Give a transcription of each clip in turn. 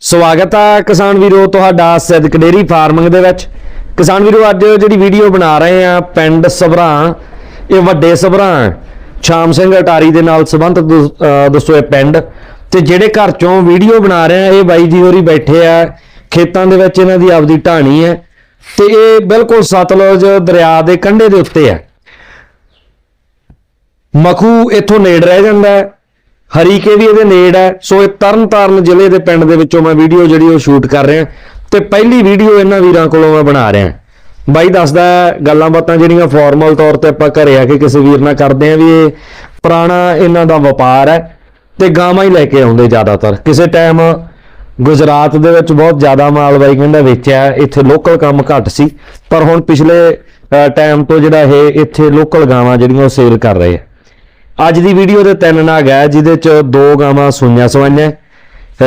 ਸਵਾਗਤ ਹੈ ਕਿਸਾਨ ਵੀਰੋ ਤੁਹਾਡਾ ਸਿੱਧਕ ਡੇਰੀ ਫਾਰਮਿੰਗ ਦੇ ਵਿੱਚ। ਕਿਸਾਨ ਵੀਰੋ, ਅੱਜ ਜਿਹੜੀ ਵੀਡੀਓ ਬਣਾ ਰਹੇ ਆ ਪਿੰਡ ਸਭਰਾ, ਇਹ ਵੱਡੇ ਸਭਰਾਂ, ਸ਼ਾਮ ਸਿੰਘ ਅਟਾਰੀ ਦੇ ਨਾਲ ਸੰਬੰਧਿਤ ਦੋਸ- ਅਹ ਦੋਸਤੋ ਇਹ ਪਿੰਡ। ਤੇ ਜਿਹੜੇ ਘਰ ਚੋਂ ਵੀਡੀਓ ਬਣਾ ਰਹੇ ਆ, ਇਹ ਬਾਈ ਜੀ ਹੋਰੀ ਬੈਠੇ ਆ, ਖੇਤਾਂ ਦੇ ਵਿੱਚ ਇਹਨਾਂ ਦੀ ਆਪਦੀ ਢਾਣੀ ਹੈ ਤੇ ਇਹ ਬਿਲਕੁਲ ਸਤਲੁਜ ਦਰਿਆ ਦੇ ਕੰਢੇ ਦੇ ਉੱਤੇ ਹੈ ਮਖੂ ਇੱਥੋਂ ਨੇੜ ਰਹਿ ਜਾਂਦਾ ਹੈ। ਹਰੀਕੇ ਵੀ ਇਹਦੇ ਨੇੜ ਹੈ, ਸੋ ਇਹ ਤਰਨਤਾਰਨ ਜ਼ਿਲ੍ਹੇ ਦੇ ਪਿੰਡ ਦੇ ਵਿੱਚੋਂ ਮੈਂ ਵੀਡੀਓ ਜਿਹੜੀ ਉਹ ਸ਼ੂਟ ਕਰ ਰਿਹਾ ਤੇ ਪਹਿਲੀ ਵੀਡੀਓ ਇਹਨਾਂ ਵੀਰਾਂ ਕੋਲੋਂ ਮੈਂ ਬਣਾ ਰਿਹਾ। ਬਾਈ ਦੱਸਦਾ ਗੱਲਾਂ ਬਾਤਾਂ ਜਿਹੜੀਆਂ ਫਾਰਮਲ ਤੌਰ ਤੇ ਆਪਾਂ ਘਰੇ ਆ ਕੇ ਕਿਸੇ ਵੀਰ ਨਾਲ ਕਰਦੇ ਆ ਵੀ ਇਹ ਪੁਰਾਣਾ ਇਹਨਾਂ ਦਾ ਵਪਾਰ ਹੈ ਤੇ ਗਾਵਾਂ ਹੀ ਲੈ ਕੇ ਆਉਂਦੇ ਜ਼ਿਆਦਾਤਰ। ਕਿਸੇ ਟਾਈਮ ਗੁਜਰਾਤ ਦੇ ਵਿੱਚ ਬਹੁਤ ਜ਼ਿਆਦਾ ਮਾਲ ਬਾਈ ਕਹਿੰਦਾ ਵੇਚਿਆ, ਇੱਥੇ ਲੋਕਲ ਕੰਮ ਘੱਟ ਸੀ, ਪਰ ਹੁਣ ਪਿਛਲੇ ਟਾਈਮ ਤੋਂ ਜਿਹੜਾ ਇਹ ਇੱਥੇ ਲੋਕਲ ਗਾਵਾਂ ਜਿਹੜੀਆਂ ਉਹ ਸੇਲ ਕਰ ਰਹੇ ਆ। ਅੱਜ ਦੀ ਵੀਡੀਓ ਦੇ ਤਿੰਨ ਨਾਗ ਹੈ, ਜਿਹਦੇ ਚ ਦੋ ਗਾਵਾਂ ਸੂਈਆਂ ਸਵਾਈਆਂ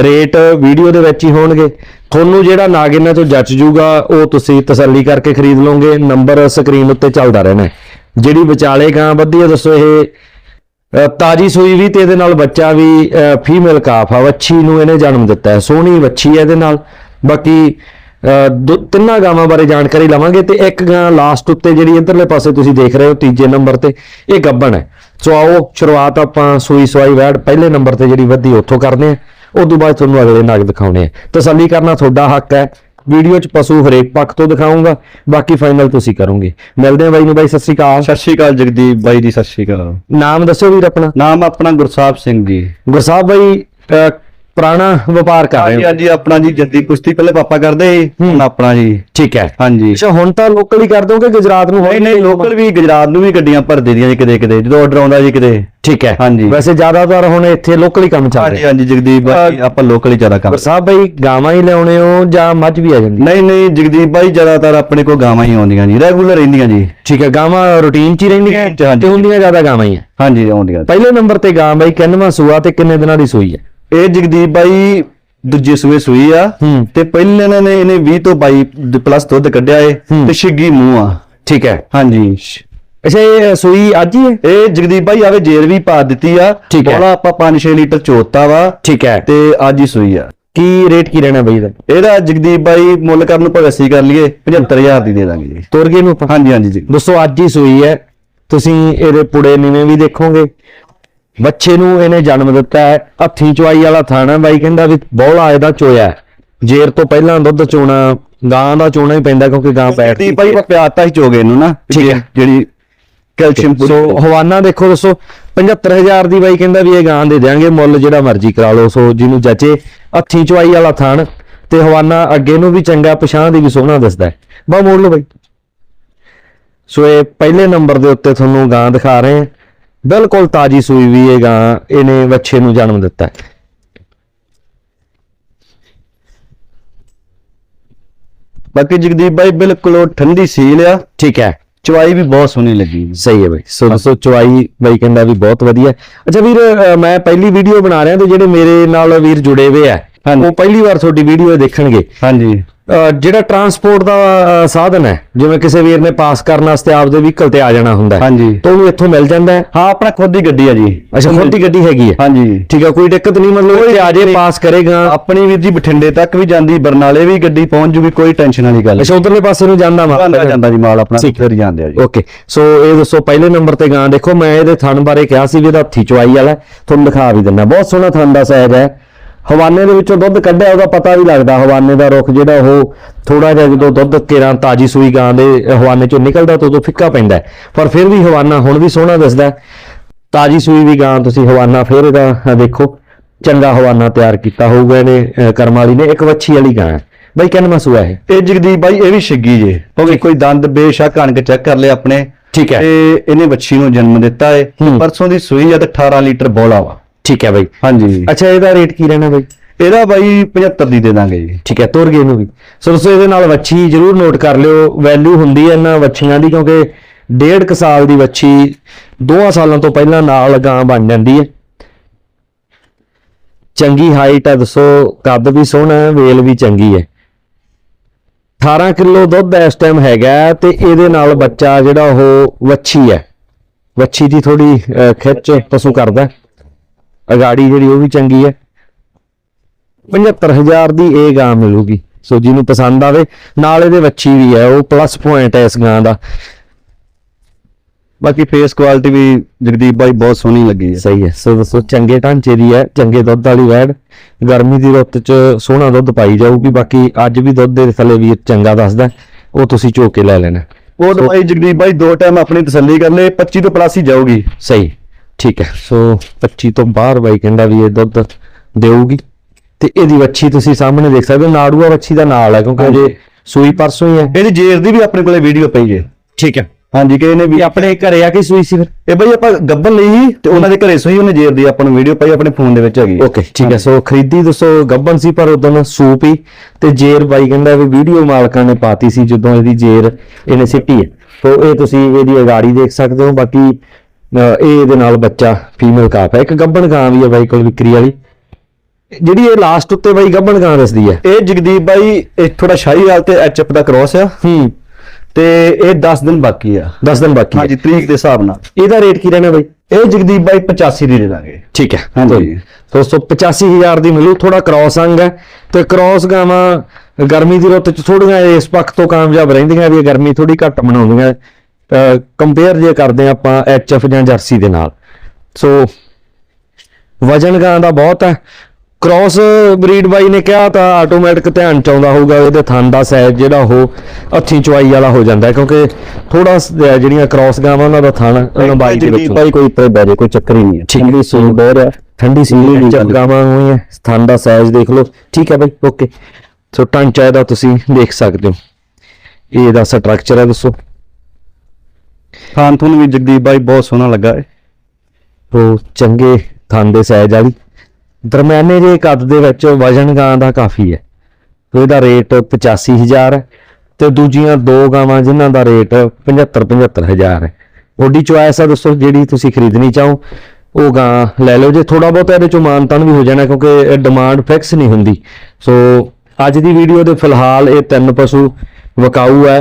ਰੇਟ ਵੀਡੀਓ ਦੇ ਵਿੱਚ ਹੀ ਹੋਣਗੇ। ਤੁਹਾਨੂੰ ਜਿਹੜਾ ਨਾਗ ਇਹਨਾਂ ਤੋਂ ਜੱਚ ਜੂਗਾ, ਉਹ ਤੁਸੀਂ ਤਸੱਲੀ ਕਰਕੇ ਖਰੀਦ ਲਓਗੇ। ਨੰਬਰ ਸਕਰੀਨ ਉੱਤੇ ਚੱਲਦਾ ਰਹਿਣਾ ਜਿਹੜੀ ਵਿਚਾਲੇ ਗਾਂ ਵੱਧੀ ਹੈ, ਦੱਸੋ ਇਹ ਤਾਜੀ ਸੂਈ ਵੀ ਤੇ ਇਹਦੇ ਨਾਲ ਬੱਚਾ ਵੀ ਫੀਮੇਲ ਕਾਫ ਆ। ਵੱਛੀ ਨੂੰ ਇਹਨੇ ਜਨਮ ਦਿੱਤਾ ਹੈ। ਸੋਹਣੀ ਵੱਛੀ ਹੈ ਇਹਦੇ ਨਾਲ। ਬਾਕੀ ਤਿੰਨਾਂ ਗਾਵਾਂ ਬਾਰੇ ਜਾਣਕਾਰੀ ਲਵਾਂਗੇ ਤੇ ਇੱਕ ਗਾਂ ਲਾਸਟ ਉੱਤੇ ਜਿਹੜੀ ਇਧਰਲੇ ਪਾਸੇ ਤੁਸੀਂ ਦੇਖ ਰਹੇ ਹੋ ਤੀਜੇ ਨੰਬਰ ਤੇ ਇਹ ਗੱਬਣ ਹੈ। ਸੋ ਆਓ ਸ਼ੁਰੂਆਤ ਆਪਾਂ ਸੂਈ ਸਵਾਈ ਵੈੜ ਪਹਿਲੇ ਨੰਬਰ ਤੇ ਜਿਹੜੀ ਵੱਧੀ ਉੱਥੋਂ ਕਰਦੇ ਆ ਉਸ ਤੋਂ ਬਾਅਦ ਤੁਹਾਨੂੰ ਅਗਲੇ ਨਗ ਦਿਖਾਉਣੇ ਆ ਤਸੱਲੀ ਕਰਨਾ ਤੁਹਾਡਾ ਹੱਕ ਹੈ। ਵੀਡੀਓ 'ਚ ਪਸ਼ੂ ਹਰੇਕ ਪੱਖ ਤੋਂ ਦਿਖਾਉਂਗਾ ਬਾਕੀ ਫਾਈਨਲ ਤੁਸੀਂ ਕਰੋਗੇ। ਮਿਲਦੇ ਆ ਬਾਈ ਨੂੰ ਬਾਈ ਸਤਿ ਸ੍ਰੀ ਅਕਾਲ। ਸਤਿ ਸ਼੍ਰੀ ਅਕਾਲ ਜਗਦੀਪ ਬਾਈ ਜੀ ਸਤਿ ਸ਼੍ਰੀ ਅਕਾਲ। ਨਾਮ ਦੱਸੋ ਵੀਰ ਆਪਣਾ। ਨਾਮ ਆਪਣਾ ਗੁਰਸਾਹਿਬ ਸਿੰਘ ਜੀ। ਗੁਰਸਾਹਿਬ ਬਾਈ ਪੁਰਾਣਾ ਵਪਾਰ ਕਰ ਰਹੇ ਹਾਂਜੀ ਹੋ? ਹਾਂਜੀ ਆਪਣਾ ਜੀ ਜੱਦੀ ਕੁਸ਼ਤੀ ਪਹਿਲੇ ਪਾਪਾ ਕਰਦੇ ਸੀ ਹੁਣ ਆਪਣਾ ਜੀ। ਠੀਕ ਹੈ। ਹਾਂਜੀ। ਅੱਛਾ ਹੁਣ ਤਾਂ ਲੋਕਲ ਹੀ ਕਰ ਦੋਗੇ ਗੁਜਰਾਤ ਨੂੰ ਨਹੀਂ ਨਹੀਂ ਲੋਕਲ ਵੀ ਗੁਜਰਾਤ ਨੂੰ ਵੀ ਗੱਡੀਆਂ ਭਰ ਦੀਆਂ ਜੀ ਕਿਤੇ ਕਿਤੇ ਜਦੋਂ ਆਰਡਰ ਆਉਂਦਾ ਜੀ ਕਿਤੇ। ਠੀਕ ਹੈ। ਹਾਂਜੀ। ਵੈਸੇ ਜ਼ਿਆਦਾਤਰ ਹੁਣ ਇੱਥੇ ਲੋਕਲ ਹੀ ਕੰਮ ਚੱਲ ਹਾਂਜੀ ਰਿਹਾ। ਹਾਂਜੀ ਜਗਦੀਪ ਬਾਈ ਆਪਾਂ ਲੋਕਲ ਹੀ ਜ਼ਿਆਦਾ ਕੰਮ ਗੁਰਸਾਹਿਬ ਬਾਈ ਗਾਵਾਂ ਹੀ ਲਿਆਉਣੇ ਹੋ ਜਾਂ ਮੱਝ ਵੀ ਆ ਜਾਂਦੀ? ਨਹੀਂ ਨਹੀਂ ਜਗਦੀਪ ਬਾਈ ਜ਼ਿਆਦਾਤਰ ਆਪਣੇ ਕੋਲ ਗਾਵਾਂ ਹੀ ਆਉਂਦੀਆਂ ਜੀ ਰੈਗੂਲਰ ਰਹਿੰਦੀਆਂ ਜੀ। ਠੀਕ ਹੈ ਗਾਵਾਂ ਰੂਟੀਨ 'ਚ ਹੀ ਰਹਿੰਦੀਆਂ Routine 'ਚ, ਹਾਂਜੀ। ਤੇ ਹੁੰਦੀਆਂ ਜ਼ਿਆਦਾ ਗਾਵਾਂ ਹੀ ਆ? ਹਾਂਜੀ ਆਉਂਦੀਆਂ। ਪਹਿਲੇ ਨੰਬਰ ਤੇ ਗਾਂ ਬਾਈ ਕਿੰਨਵਾਂ ਸੂਆ ਤੇ ਕਿੰਨੇ ਦਿਨਾਂ ਦੀ ਸੂਈ ਹੈ? ਇਹ ਜਗਦੀਪ ਬਾਈ ਦੂਜੇ ਸੂਏ ਸੂਈ ਆ ਹੂੰ। ਤੇ ਪਹਿਲੇ ਇਹਨਾਂ ਨੇ ਇਹਨੇ 20 ਤੋਂ 22 ਪਲੱਸ ਦੁੱਧ ਕੱਢਿਆ ਏ ਹੂੰ। ਤੇ ਛਿੱਗੀ ਮੂੰਹ ਆ। ਠੀਕ ਹੈ। ਹਾਂਜੀ। ਅੱਛਾ ਇਹ ਸੂਈ ਅੱਜ ਹੀ ਹੈ ਇਹ ਜਗਦੀਪ ਭਾਈ ਆਵੇ ਜੇਰ ਵੀ ਪਾ ਦਿੱਤੀ ਆ। ਠੀਕ ਹੈ। ਬੋਲਾ ਆਪਾਂ 5-6 ਲੀਟਰ ਚੋਤਾ ਵਾ ਠੀਕ ਹੈ। ਤੇ ਅੱਜ ਹੀ ਸੂਈ ਆ। ਕੀ ਰੇਟ ਕੀ ਰਹਿਣਾ ਬਾਈ ਦਾ ਇਹਦਾ ਜਗਦੀਪ ਭਾਈ ਮੁੱਲ ਕਰਨ ਨੂੰ ਭਗਤ ਸੀ ਕਰ ਲਈਏ 75000 ਦੀ ਦੇ ਦਾਂਗੇ ਜੀ। ਤੁਰ ਗਏ ਨੂੰ ਆਪਾਂ? ਹਾਂਜੀ ਹਾਂਜੀ ਜੀ। ਦੋਸਤੋ ਅੱਜ ਹੀ ਸੂਈ ਹੈ। ਤੁਸੀਂ ਇਹਦੇ ਪੁੜੇ ਨੀਵੇਂ ਵੀ ਦੇਖੋਗੇ। ਬੱਚੇ ਨੂੰ ਇਹਨੇ ਜਨਮ ਦਿੱਤਾ ਹੈ। ਹੱਥੀ ਚਵਾਈ ਵਾਲਾ ਥਾਣਾ ਬਾਈ ਕਹਿੰਦਾ ਵੀ ਬੋਲਾ ਇਹਦਾ ਚੋਇਆ। ਜੇਰ ਤੋਂ ਪਹਿਲਾਂ ਦੁੱਧ ਚੋਣਾ ਗਾਂ ਦਾ ਚੋਣਾ ਹੀ ਪੈਂਦਾ ਕਿਉਂਕਿ ਗਾਂ ਬੈਠਦੀ। ਭਾਈ ਆਪਾਂ ਪਿਆਤਾ ਹੀ ਚੋਗੇ ਇਹਨੂੰ ਨਾ। ਜਿਹੜੀ ਕੈਲਸ਼ੀਅਮ ਸੋ ਹਵਾਨਾ ਦੇਖੋ ਦੋਸਤੋ 75000 ਦੀ ਬਾਈ ਕਹਿੰਦਾ ਵੀ ਇਹ ਗਾਂ ਦੇ ਦਿਆਂਗੇ ਮੁੱਲ ਜਿਹੜਾ ਮਰਜ਼ੀ ਕਰਾ ਲਓ ਸੋ ਜਿਹਨੂੰ ਜੱਚੇ ਹੱਥੀ ਚਵਾਈ ਵਾਲਾ ਥਾਣ ਤੇ ਹਵਾਨਾ ਅੱਗੇ ਨੂੰ ਵੀ ਚੰਗਾ ਪਛਾਂ ਦੀ ਵੀ ਸੋਹਣਾ ਦਿਸਦਾ ਹੈ। ਬਾ ਮੋੜ ਲਓ ਬਾਈ। ਸੋ ਇਹ ਪਹਿਲੇ ਨੰਬਰ ਦੇ ਉੱਤੇ ਤੁਹਾਨੂੰ ਗਾਂ ਦਿਖਾ ਰਹੇ ਹਾਂ। ਬਿਲਕੁਲ ਤਾਜੀ ਸੂਈ ਵੀ ਇਹ ਗਾਂ ਇਹਨੇ ਬੱਚੇ ਨੂੰ ਜਨਮ ਦਿੱਤਾ ਹੈ। ਬਾਕੀ ਜਗਦੀਪ ਭਾਈ ਬਿਲਕੁਲ ਉਹ ਠੰਡੀ ਸੀਲ ਆ। ਠੀਕ ਹੈ ਚਵਾਈ ਵੀ ਬਹੁਤ ਸੋਹਣੀ ਲੱਗੀ। ਸਹੀ ਹੈ ਬਾਈ। ਸੋ ਦੋਸਤੋ ਚੁਆਈ ਬਾਈ ਕਹਿੰਦਾ ਵੀ ਬਹੁਤ ਵਧੀਆ। ਅੱਛਾ ਵੀਰ ਮੈਂ ਪਹਿਲੀ ਵੀਡੀਓ ਬਣਾ ਰਿਹਾ ਤੇ ਜਿਹੜੇ ਮੇਰੇ ਨਾਲ ਵੀਰ ਜੁੜੇ ਹੋਏ ਆ। ਉਹ ਪਹਿਲੀ ਵਾਰ ਤੁਹਾਡੀ ਵੀਡੀਓ ਦੇਖਣਗੇ। ਹਾਂਜੀ। ਜਿਹੜਾ ਟਰਾਂਸਪੋਰਟ ਦਾ ਸਾਧਨ ਹੈ ਜਿਵੇਂ ਕਿਸੇ ਵੀਰ ਨੇ ਪਾਸ ਕਰਨ ਵਾਸਤੇ ਆਪਦੇ ਵਹੀਕਲ ਤੇ ਆ ਜਾਣਾ ਹੁੰਦਾ ਹੈ ਹਾਂਜੀ। ਤਾਂ ਉਹਨੂੰ ਇੱਥੋਂ ਮਿਲ ਜਾਂਦਾ ਹੈ। ਹਾਂ ਆਪਣਾ ਖੁਦ ਦੀ ਗੱਡੀ ਆ ਜੀ। ਅੱਛਾ ਖੁਦ ਦੀ ਗੱਡੀ ਹੈਗੀ ਹੈ। ਹਾਂਜੀ। ਠੀਕ ਹੈ ਕੋਈ ਦਿੱਕਤ ਨਹੀਂ ਮਤਲਬ ਇੱਥੇ ਆ ਜੇ ਪਾਸ ਕਰੇਗਾ। ਆਪਣੀ ਵੀਰ ਜੀ ਬਠਿੰਡੇ ਤੱਕ ਵੀ ਜਾਂਦੀ ਬਰਨਾਲੇ ਵੀ ਗੱਡੀ ਪਹੁੰਚ ਜੂਗੀ ਕੋਈ ਟੈਨਸ਼ਨ ਵਾਲੀ ਗੱਲ ਅੱਛਾ ਉਧਰਲੇ ਪਾਸੇ ਨੂੰ ਜਾਂਦਾ ਵਾ ਜਾਂਦਾ ਜੀ ਮਾਲ ਆਪਣਾ। ਫਿਰ ਜਾਂਦੇ ਆ ਜੀ। ਓਕੇ ਸੋ ਇਹ ਦੱਸੋ ਪਹਿਲੇ ਨੰਬਰ ਤੇ ਗਾਂ ਦੇਖੋ ਮੈਂ ਇਹਦੇ ਥਣ ਬਾਰੇ ਕਿਹਾ ਸੀ ਵੀ ਇਹਦਾ ਹੱਥੀ ਚਵਾਈ ਵਾਲਾ ਹੈ। ਤੁਹਾਨੂੰ ਦਿਖਾ ਵੀ ਦਿੰਦਾ। ਬਹੁਤ ਸੋਹਣਾ ਥਣ ਦਾ ਸਾਈਜ਼ ਹੈ। ਹਵਾਨੇ ਦੇ ਵਿੱਚੋਂ ਦੁੱਧ ਕੱਢਿਆ ਉਹਦਾ ਪਤਾ ਵੀ ਲੱਗਦਾ। ਹਵਾਨੇ ਦਾ ਰੁੱਖ ਜਿਹੜਾ ਉਹ ਥੋੜਾ ਜਿਹਾ ਜਦੋਂ ਦੁੱਧ ਕੇਰਾਂ ਤਾਜੀ ਸੂਈ ਗਾਂ ਦੇ ਹਵਾਨੇ ਚੋਂ ਨਿਕਲਦਾ ਤਾਂ ਉਦੋਂ ਫਿੱਕਾ ਪੈਂਦਾ ਹੈ। ਪਰ ਫਿਰ ਵੀ ਹਵਾਨਾ ਹੁਣ ਵੀ ਸੋਹਣਾ ਦਿਸਦਾ ਹੈ। ਤਾਜੀ ਸੂਈ ਵੀ ਗਾਂ ਤੁਸੀਂ ਹਵਾਨਾ ਫਿਰ ਇਹਦਾ ਦੇਖੋ। ਚੰਗਾ ਹਵਾਨਾ ਤਿਆਰ ਕੀਤਾ ਹੋਊਗਾ ਇਹਨੇ ਕਰਮ ਵਾਲੀ ਨੇ। ਇੱਕ ਵੱਛੀ ਵਾਲੀ ਗਾਂ ਹੈ। ਬਈ ਕਿੰਨਾ ਸੂਆ ਇਹ? ਇਹ ਜਗਦੀਪ ਬਾਈ ਇਹ ਵੀ ਛਿੱਗੀ ਜੇ। ਕਿਉਂਕਿ ਕੋਈ ਦੰਦ ਬੇਸ਼ੱਕ ਅਣਕ ਚੈੱਕ ਕਰ ਲਿਆ ਆਪਣੇ ਠੀਕ ਹੈ। ਤੇ ਇਹਨੇ ਬੱਚੀ ਨੂੰ ਜਨਮ ਦਿੱਤਾ ਹੂੰ। ਪਰਸੋਂ ਦੀ ਸੂਈ ਤੇ 18 ਲੀਟਰ ਬੋਲਾ ਵਾ ਠੀਕ ਹੈ ਬਈ। ਹਾਂਜੀ। ਅੱਛਾ ਇਹਦਾ ਰੇਟ ਕੀ ਰਹਿਣਾ ਬਈ? ਇਹਦਾ ਬਾਈ 75 ਦੀ ਦੇ ਦਾਂਗੇ ਜੀ। ਠੀਕ ਹੈ ਤੁਰ ਗਏ ਨੂੰ ਵੀ। ਸੋ ਦੋਸਤੋ ਇਹਦੇ ਨਾਲ ਵੱਛੀ ਜਰੂਰ ਨੋਟ ਕਰ ਲਿਓ। ਵੈਲਿਊ ਹੁੰਦੀ ਹੈ ਇਹਨਾਂ ਵੱਛੀਆਂ ਦੀ ਕਿਉਂਕਿ ਡੇਢ ਕੁ ਸਾਲ ਦੀ ਵੱਛੀ ਦੋਹਾਂ ਸਾਲਾਂ ਤੋਂ ਪਹਿਲਾਂ ਨਾਲ ਗਾਂ ਬਣ ਜਾਂਦੀ ਹੈ। ਚੰਗੀ ਹਾਈਟ ਹੈ ਦੱਸੋ ਕੱਦ ਵੀ ਸੋਹਣਾ ਹੈ ਵੇਲ ਵੀ ਚੰਗੀ ਹੈ। 18 ਕਿਲੋ ਦੁੱਧ ਇਸ ਟਾਈਮ ਹੈਗਾ ਤੇ ਇਹਦੇ ਨਾਲ ਬੱਚਾ ਜਿਹੜਾ ਉਹ ਵੱਛੀ ਹੈ। ਵੱਛੀ ਦੀ ਥੋੜੀ ਖਿੱਚ ਪਸ਼ੂ ਕਰਦਾ ਹੈ। ਅਗਾੜੀ ਜਿਹੜੀ ਉਹ ਵੀ ਚੰਗੀ ਹੈ। 75000 ਦੀ ਇਹ ਗਾਂ ਮਿਲੂਗੀ। ਸੋ ਜਿਹਨੂੰ ਪਸੰਦ ਆਵੇ ਨਾਲ ਇਹਦੇ ਵੱਛੀ ਵੀ ਹੈ ਉਹ ਪਲੱਸ ਪੁਆਇੰਟ ਹੈ ਇਸ ਗਾਂ ਦਾ। ਬਾਕੀ ਫੇਸ ਕੁਆਲਿਟੀ ਵੀ ਜਗਦੀਪ ਬਾਈ ਬਹੁਤ ਸੋਹਣੀ ਲੱਗੀ ਹੈ। ਸਹੀ ਹੈ। ਸੋ ਦੱਸੋ ਚੰਗੇ ਢਾਂਚੇ ਦੀ ਹੈ ਚੰਗੇ ਦੁੱਧ ਵਾਲੀ ਵੈੜ। ਗਰਮੀ ਦੀ ਰੁੱਤ 'ਚ ਸੋਹਣਾ ਦੁੱਧ ਪਾਈ ਜਾਊਗੀ। ਬਾਕੀ ਅੱਜ ਵੀ ਦੁੱਧ ਦੇ ਥੱਲੇ ਵੀਰ ਚੰਗਾ ਦੱਸਦਾ ਉਹ ਤੁਸੀਂ ਝੋਕ ਲੈ ਲੈਣਾ। ਉਹ ਬਾਈ ਜਗਦੀਪ ਬਾਈ ਦੋ ਟਾਈਮ ਆਪਣੀ ਤਸੱਲੀ ਕਰ ਲੈ 25 ਤੋਂ ਪਲੱਸ ਹੀ ਜਾਊਗੀ। ਸਹੀ। ਠੀਕ ਹੈ ਸੋ 25 ਤੋਂ ਬਾਹਰ ਬਾਈ ਕਹਿੰਦਾ ਵੀ ਇਹ ਦੁੱਧ ਦੇਊਗੀ। ਤੇ ਇਹਦੀ ਵੱਛੀ ਤੁਸੀਂ ਸਾਹਮਣੇ ਦੇਖ ਸਕਦੇ ਹੋ ਨਾੜੂਆ ਵੱਛੀ ਦਾ ਨਾਲ ਹੈ ਕਿਉਂਕਿ ਅਜੇ ਸੂਈ ਪਰਸੋਂ ਹੀ ਹੈ। ਇਹਦੀ ਜੇਰ ਦੀ ਵੀ ਆਪਣੇ ਕੋਲੇ ਵੀਡੀਓ ਪਈ ਜੇ। ਠੀਕ ਹੈ। ਹਾਂਜੀ ਕਿ ਇਹਨੇ ਵੀ ਆਪਣੇ ਘਰੇ ਆ ਕੇ ਸੂਈ ਸੀ ਫਿਰ? ਇਹ ਬਈ ਆਪਾਂ ਗੱਬਨ ਲਈ ਸੀ ਤੇ ਉਹਨਾਂ ਦੇ ਘਰੇ ਸੋਈ ਉਹਨੇ ਜੇਰ ਦੀ ਆਪਾਂ ਨੂੰ ਵੀਡੀਓ ਪਾਈ ਆਪਣੇ ਫੋਨ ਦੇ ਵਿੱਚ ਹੈਗੀ। ਓਕੇ ਠੀਕ ਹੈ। ਸੋ ਖਰੀਦੀ ਦੱਸੋ ਗੱਬਨ ਸੀ ਪਰ ਉਦੋਂ ਸੂਪ ਹੀ। ਤੇ ਜੇਰ ਬਾਈ ਕਹਿੰਦਾ ਵੀ ਵੀਡੀਓ ਮਾਲਕਾਂ ਨੇ ਪਾਤੀ ਸੀ ਜਦੋਂ ਇਹਦੀ ਜੇਰ ਇਹਨੇ ਸਿੱਟੀ ਹੈ। ਸੋ ਇਹ ਤੁਸੀਂ ਇਹਦੀ ਅਗਾੜੀ ਦੇਖ ਸਕਦੇ ਹੋ ਬਾਕੀ ਇਹ ਇਹਦੇ ਨਾਲ ਬੱਚਾ ਫੀਮੇਲ ਕਾਫ ਹੈ। ਇੱਕ ਗੱਬਨ ਗਾਂ ਵੀ ਹੈ ਬਾਈ ਕੋਲ ਵਿਕਰੀ ਵਾਲੀ। ਜਿਹੜੀ ਇਹ ਲਾਸਟ ਉੱਤੇ ਬਾਈ ਗੱਬਨ ਗਾਂ ਦੱਸਦੀ ਹੈ। ਇਹ ਜਗਦੀਪ ਬਾਈ ਇਹ ਥੋੜਾ ਸ਼ਾਹੀਵਾਲ ਤੇ ਐਚਐਪ ਦਾ ਕ੍ਰੋਸ ਆ। ਹੂੰ। ਤੇ ਇਹ 10 ਦਿਨ ਬਾਕੀ ਆ। 10 ਦਿਨ ਬਾਕੀ ਹਾਂਜੀ ਤਰੀਕ ਦੇ ਹਿਸਾਬ ਨਾਲ। ਇਹਦਾ ਰੇਟ ਕੀ ਰਹਿਣਾ ਬਾਈ? ਇਹ ਜਗਦੀਪ ਬਾਈ 85 ਦੀ ਦੇ ਦਾਂਗੇ। ਠੀਕ ਹੈ ਹਾਂਜੀ। ਦੋਸਤੋ 85000 ਦੀ ਮਿਲੂ ਥੋੜਾ ਕ੍ਰਾਸ ਅੰਗ ਹੈ। ਤੇ ਕ੍ਰਾਸ ਗਾਵਾਂ ਗਰਮੀ ਦੀ ਰੁੱਤ ਚ ਥੋੜੀਆਂ ਇਸ ਪੱਖ ਤੋਂ ਕਾਮਯਾਬ ਰਹਿੰਦੀਆਂ ਵੀ ਗਰਮੀ ਥੋੜੀ ਘੱਟ ਮਨਾਉਂਦੀਆਂ। ਕੰਪੇਅਰ ਜੇ ਕਰਦੇ ਹਾਂ ਆਪਾਂ ਐਚਐਫ ਜਾਂ ਜਰਸੀ ਦੇ ਨਾਲ। ਸੋ ਵਜਨ ਗਾਂ ਦਾ ਬਹੁਤ ਹੈ। ਕ੍ਰਾਸ ਬਰੀਡ ਬਾਈ ਨੇ ਕਿਹਾ ਤਾਂ ਆਟੋਮੈਟਿਕ ਧਿਆਨ ਚ ਆਉਂਦਾ ਹੋਊਗਾ ਇਹਦੇ ਥਣ ਦਾ ਸਾਈਜ਼ ਜਿਹੜਾ ਉਹ ਹੱਥੀ ਚੁਆਈ ਵਾਲਾ ਹੋ ਜਾਂਦਾ ਕਿਉਂਕਿ ਥੋੜਾ ਜਿਹੜੀਆਂ ਕ੍ਰਾਸ ਗਾਵਾਂ ਉਹਨਾਂ ਦਾ ਥਣ ਲੰਬਾਈ ਦੇ ਵਿੱਚ ਬਾਈ ਕੋਈ ਬਹਿ ਜਾਏ ਕੋਈ ਚੱਕਰ ਹੀ ਨਹੀਂ ਹੈ। ਠੀਕ ਹੈ। ਸੋ ਹੈ ਠੰਡੀ ਸੀ। ਚਪਕਾਵਾਂ ਹੋਈਆਂ ਸਥਾਨ ਦਾ ਸਾਈਜ਼ ਦੇਖ ਲਓ। ਠੀਕ ਹੈ ਬਾਈ ਓਕੇ ਸੋ ਟਾਂਚਾ ਇਹਦਾ ਤੁਸੀਂ ਦੇਖ ਸਕਦੇ ਹੋ। ਇਹ ਇਹਦਾ ਸਟਰਕਚਰ ਹੈ ਦੱਸੋ। ਖਾਨ ਤੁਹਾਨੂੰ ਵੀ ਜਗਦੀਪ ਬਾਈ ਬਹੁਤ ਸੋਹਣਾ ਲੱਗਾ ਹੈ ਉਹ ਚੰਗੇ ਥਣ ਦੇ ਸਾਈਜ਼ ਵਾਲੀ। ਦਰਮਿਆਨੇ ਜੇ ਕੱਦ ਦੇ ਵਿੱਚ ਵਜਨ ਗਾਂ ਦਾ ਕਾਫੀ ਹੈ ਸੋ ਇਹਦਾ ਰੇਟ 85000 ਹੈ ਤੇ ਦੂਜੀਆਂ ਦੋ ਗਾਵਾਂ ਜਿਨ੍ਹਾਂ ਦਾ ਰੇਟ 75 75000 ਹੈ ਓਡੀ ਚੁਆਇਸ ਆ ਦੋਸਤੋ, ਜਿਹੜੀ ਤੁਸੀਂ ਖਰੀਦਣੀ ਚਾਹੋ, ਉਹ ਗਾਂ ਲੈ ਲਓ। ਜੇ ਥੋੜਾ ਬਹੁਤ ਇਹਦੇ ਚੋਂ ਮਾਨਤਾਨ ਵੀ ਹੋ ਜਾਣਾ, ਕਿਉਂਕਿ ਡਿਮਾਂਡ ਫਿਕਸ ਨਹੀਂ ਹੁੰਦੀ। ਸੋ ਅੱਜ ਦੀ ਵੀਡੀਓ ਦੇ ਫਿਲਹਾਲ ਇਹ ਤਿੰਨ ਪਸ਼ੂ ਵਕਾਊ ਹੈ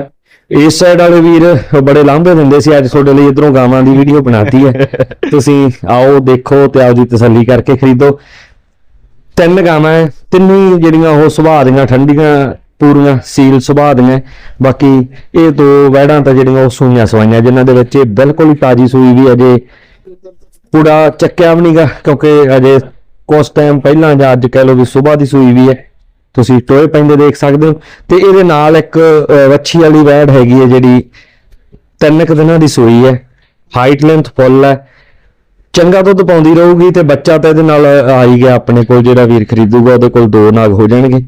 ਇਸ ਸਾਈਡ ਵਾਲੇ ਵੀਰ ਬੜੇ ਲਾਂਭੇ ਦਿੰਦੇ ਸੀ ਅੱਜ ਤੁਹਾਡੇ ਲਈ ਇਧਰੋਂ ਗਾਵਾਂ ਦੀ ਵੀਡੀਓ ਬਣਾਤੀ ਹੈ। ਤੁਸੀਂ ਆਓ ਦੇਖੋ ਤੇ ਆਪਦੀ ਤਸੱਲੀ ਕਰਕੇ ਖਰੀਦੋ। ਤਿੰਨ ਗਾਵਾਂ ਹੈ ਤਿੰਨੇ ਜਿਹੜੀਆਂ ਉਹ ਸੁਭਾਅ ਦੀਆਂ ਠੰਡੀਆਂ ਪੂਰੀਆਂ ਸੀਲ ਸੁਭਾਅ ਦੀਆਂ। ਬਾਕੀ ਇਹ ਦੋ ਵੈੜਾਂ ਤਾਂ ਜਿਹੜੀਆਂ ਉਹ ਸੂਈਆਂ ਸਵਾਈਆਂ ਜਿਨ੍ਹਾਂ ਦੇ ਵਿੱਚ ਬਿਲਕੁਲ ਤਾਜੀ ਸੂਈ ਵੀ ਅਜੇ ਪੂਰਾ ਚੱਕਿਆ ਵੀ ਨਹੀਂਗਾ ਕਿਉਂਕਿ ਅਜੇ ਕੁਝ ਟਾਈਮ ਪਹਿਲਾਂ ਜਾਂ ਅੱਜ ਕਹਿ ਲਓ ਵੀ ਸਵੇਰ ਦੀ ਸੂਈ ਵੀ ਹੈ। ਤੁਸੀਂ ਟੋਏ ਪੈਂਦੇ ਦੇਖ ਸਕਦੇ ਹੋ। ਤੇ ਇਹਦੇ ਨਾਲ ਇੱਕ ਵੱਛੀ ਵਾਲੀ ਵੈੜ ਹੈਗੀ ਹੈ ਜਿਹੜੀ ਤਿੰਨ ਕੁ ਦਿਨਾਂ ਦੀ ਸੂਈ ਹੈ। ਹਾਈਟ ਲੈਂਥ ਫੁੱਲ ਹੈ। ਚੰਗਾ ਦੁੱਧ ਪਾਉਂਦੀ ਰਹੂਗੀ ਤੇ ਬੱਚਾ ਤਾਂ ਇਹਦੇ ਨਾਲ ਆਈ ਗਿਆ ਆਪਣੇ ਕੋਲ ਜਿਹੜਾ ਵੀਰ ਖਰੀਦੂਗਾ, ਉਹਦੇ ਕੋਲ ਦੋ ਨਾਗ ਹੋ ਜਾਣਗੇ।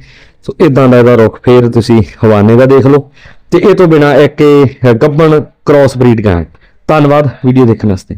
ਸੋ ਇਦਾਂ ਦਾ ਇਹਦਾ ਰੁੱਖ ਫੇਰ ਤੁਸੀਂ ਹਵਾਨੇ ਦਾ ਦੇਖ ਲਓ। ਤੇ ਇਹ ਤੋਂ ਬਿਨਾ ਇੱਕ ਇਹ ਗੱਬਣ ਕ੍ਰਾਸ ਬਰੀਡ ਗਾਂ। ਧੰਨਵਾਦ, ਵੀਡੀਓ ਦੇਖਣ ਵਾਸਤੇ।